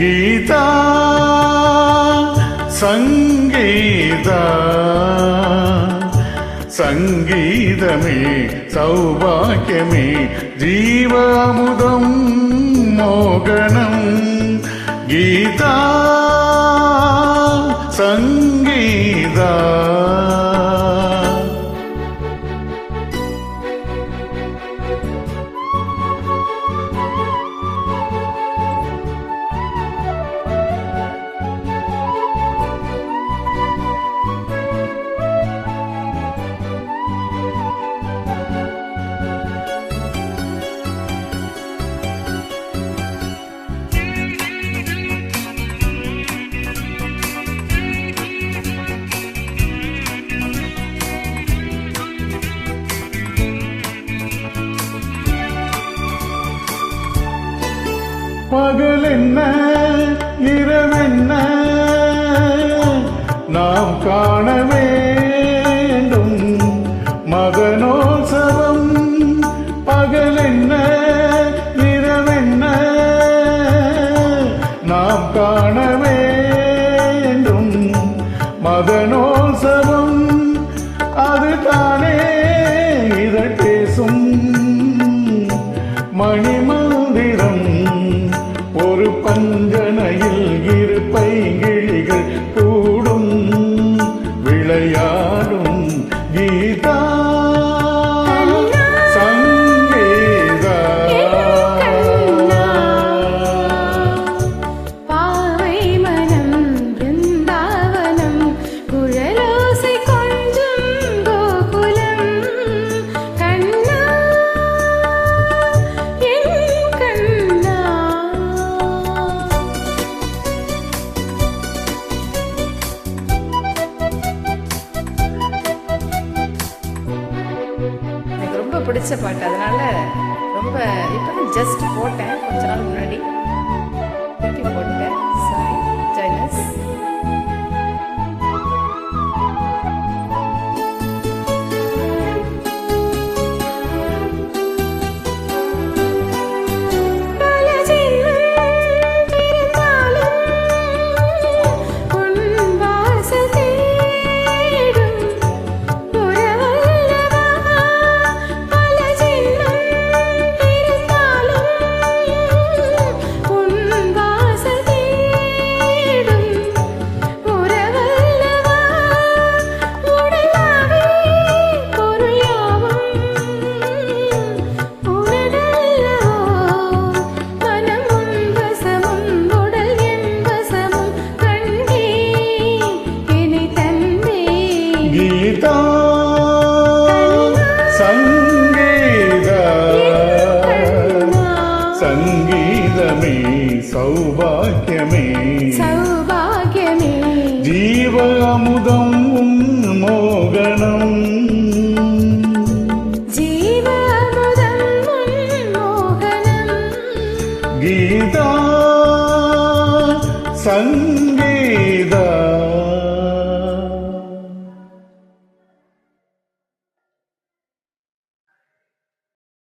గీతా సంగీత. సంగీతమే సౌభాగ్యమే జీవాముదం మోగణం గీతా సంగీత. பகல் என்ன இரவென்ன நாம் காண வேண்டும். மகனோசவம் பகல் என்ன இரவென்ன நாம் காண வேண்டும். மகனோசவம் அது தானே இதழ் பேசும் மணிமந்திரம் பிடிச்ச பாட்டு. அதனால ரொம்ப இப்போ ஜஸ்ட் போட்டேன். கொஞ்ச நாள் முன்னாடி. திருப்பி போட்டேன் സൗഭാഗ്യമേ. ജീവാമുദം മോകണം. ജീവാമുദം മോഹനം. ഗീതാ സങ്ക